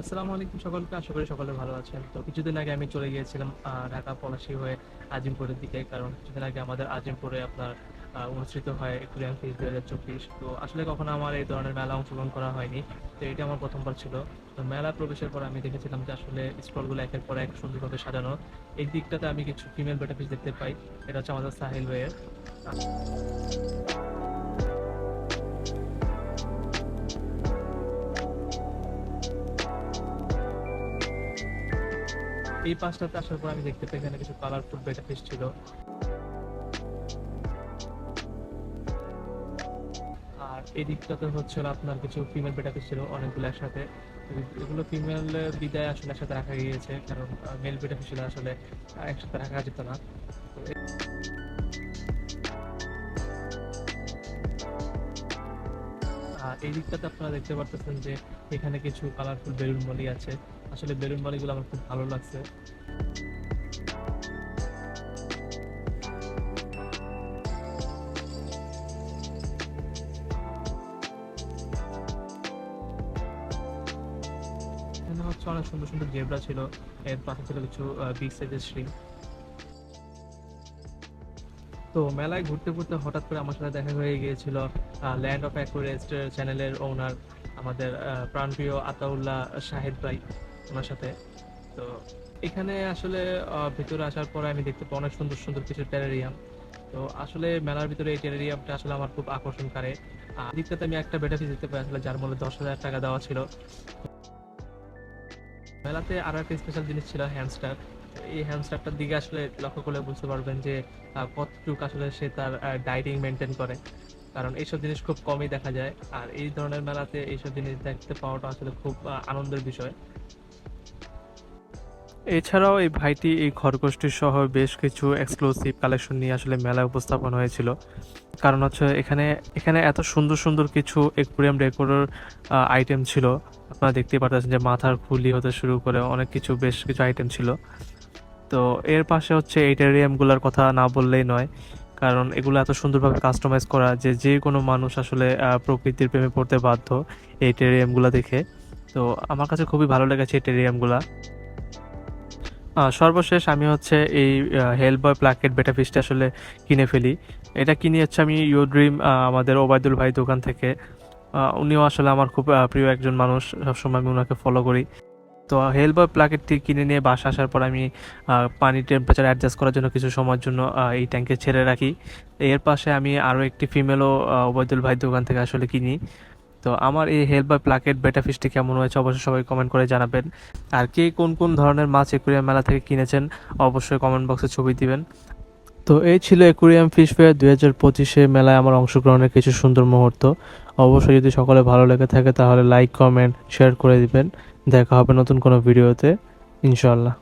আসসালামু আলাইকুম সকলকে, আশা করি সকলে ভালো আছেন। তো কিছুদিন আগে আমি চলে গিয়েছিলাম ঢাকা পলাশি হয়ে আজিমপুরের দিকে, কারণ কিছুদিন আগে আমাদের আজিমপুরে আপনার অনুষ্ঠিত হয় একুরিয়ান ফিস দুই হাজার চব্বিশ তো আসলে কখনো আমার এই ধরনের মেলা অংশগ্রহণ করা হয়নি, তো এটা আমার প্রথমবার ছিল। তো মেলা প্রবেশের পর আমি দেখেছিলাম যে আসলে স্টলগুলো একের পর এক সুন্দরভাবে সাজানো। এই দিকটাতে আমি কিছু ফিমেল বেটা ফিস দেখতে পাই, এটা হচ্ছে আমাদের সাহিল ওয়ের এই পাঁচটাতে আসার পর আমি দেখতে পাই এখানে কিছু কালারফুল বেটা ছিল। আর এই দিকটাতে হচ্ছিল আপনার কিছু ফিমেল বেটা ফিস ছিল অনেকগুলো একসাথে। এগুলো ফিমেল বিদায় আসলে একসাথে রাখা গিয়েছে, কারণ মেল বেটা ফিস আসলে একসাথে রাখা যেত না। এই- দিকটাতে আপনারা দেখতে পারতেছেন যে এখানে কিছু কালারফুল বেলুন মলি আছে। আসলে বেলুন মলিগুলো আমার খুব ভালো লাগছে। হচ্ছে অনেক সুন্দর সুন্দর জেব্রা ছিল। এর পাশে ছিল কিছু বিগ সাইজের শ্রিং তো মেলায় ঘুরতে ঘুরতে হঠাৎ করে আমার সাথে দেখা হয়ে গিয়েছিল ল্যান্ড অফ অ্যাকুরেস্ট চ্যানেলের ওনার আমাদের প্রাণপ্রিয় আতাউল্লাহ শাহেদ ভাই ওনার সাথে। তো এখানে আসলে ভিতরে আসার পরে আমি দেখতে পাই অনেক সুন্দর সুন্দর কিছু টেরারিয়াম তো আসলে মেলার ভিতরে এই টেরারিয়ামটা আসলে আমার খুব আকর্ষণ করে দিকটাতে আমি একটা বেটা পিস দিতে পাই আসলে যার মূল্য দশ হাজার টাকা দেওয়া ছিল। মেলাতে আরও একটা স্পেশাল জিনিস ছিল হ্যামস্টার এই হ্যামস্টারটার দিকে আসলে লক্ষ্য করলে বুঝতে পারবেন যে কতটুকু আসলে সে তার ডাইটিং মেনটেন করে। কারণ এইসব জিনিস খুব কমই দেখা যায়। আর এই ধরনের মেলাতে এইসব জিনিস দেখতে পাওয়াটা আসলে খুব আনন্দের বিষয়। এছাড়াও এই ভাইটি এই খরগোষ্ঠী সহ বেশ কিছু এক্সক্লুসিভ কালেকশন নিয়ে আসলে মেলায় উপস্থাপন হয়েছিল। কারণ হচ্ছে এখানে এখানে এত সুন্দর সুন্দর কিছু একুরিয়াম ডেকোরের আইটেম ছিল। আপনারা দেখতেই পারতেছেন যে মাথার খুলি হতে শুরু করে অনেক কিছু, বেশ কিছু আইটেম ছিল। তো এর পাশে হচ্ছে এই টেরিয়ামগুলোর কথা না বললেই নয়। কারণ এগুলো এত সুন্দরভাবে কাস্টমাইজ করা যে যে কোনো মানুষ আসলে প্রকৃতির প্রেমে পড়তে বাধ্য এই টেরিয়ামগুলো দেখে। তো আমার কাছে খুবই ভালো লেগেছে এই টেরিয়ামগুলা সর্বশেষ আমি হচ্ছে এই হেল বয় প্লাকেট বেটা ফিসটা আসলে কিনে ফেলি। এটা কিনে হচ্ছে আমি ইউ ড্রিম আমাদের ওবায়দুল ভাই দোকান থেকে। উনিও আসলে আমার খুব প্রিয় একজন মানুষ। সবসময় আমি ওনাকে ফলো করি। তো হেল বয় প্লাকেটটি কিনে নিয়ে বাসা আসার পর আমি পানির টেম্পারেচার অ্যাডজাস্ট করার জন্য কিছু সময়ের জন্য এই ট্যাঙ্কে ছেড়ে রাখি। এর পাশে আমি আরও একটি ফিমেলও ওবায়দুল ভাই দোকান থেকে আসলে কিনি। তো আমার এই হেল বয় প্লাকেট বেটা ফিশটি কেমন হয়েছে অবশ্যই সবাই কমেন্ট করে জানাবেন। আর কে কোন কোন ধরনের মাছ একুরিয়াম মেলা থেকে কিনেছেন অবশ্যই কমেন্ট বক্সে ছবি দিবেন। তো এই ছিল একুরিয়াম ফিশ ফেয়ার দুই হাজার পঁচিশে মেলায় আমার অংশগ্রহণের কিছু সুন্দর মুহূর্ত। অবশ্যই যদি সকলে ভালো লেগে থাকে তাহলে লাইক কমেন্ট শেয়ার করে দিবেন। দেখা হবে নতুন কোনো ভিডিওতে ইনশাল্লাহ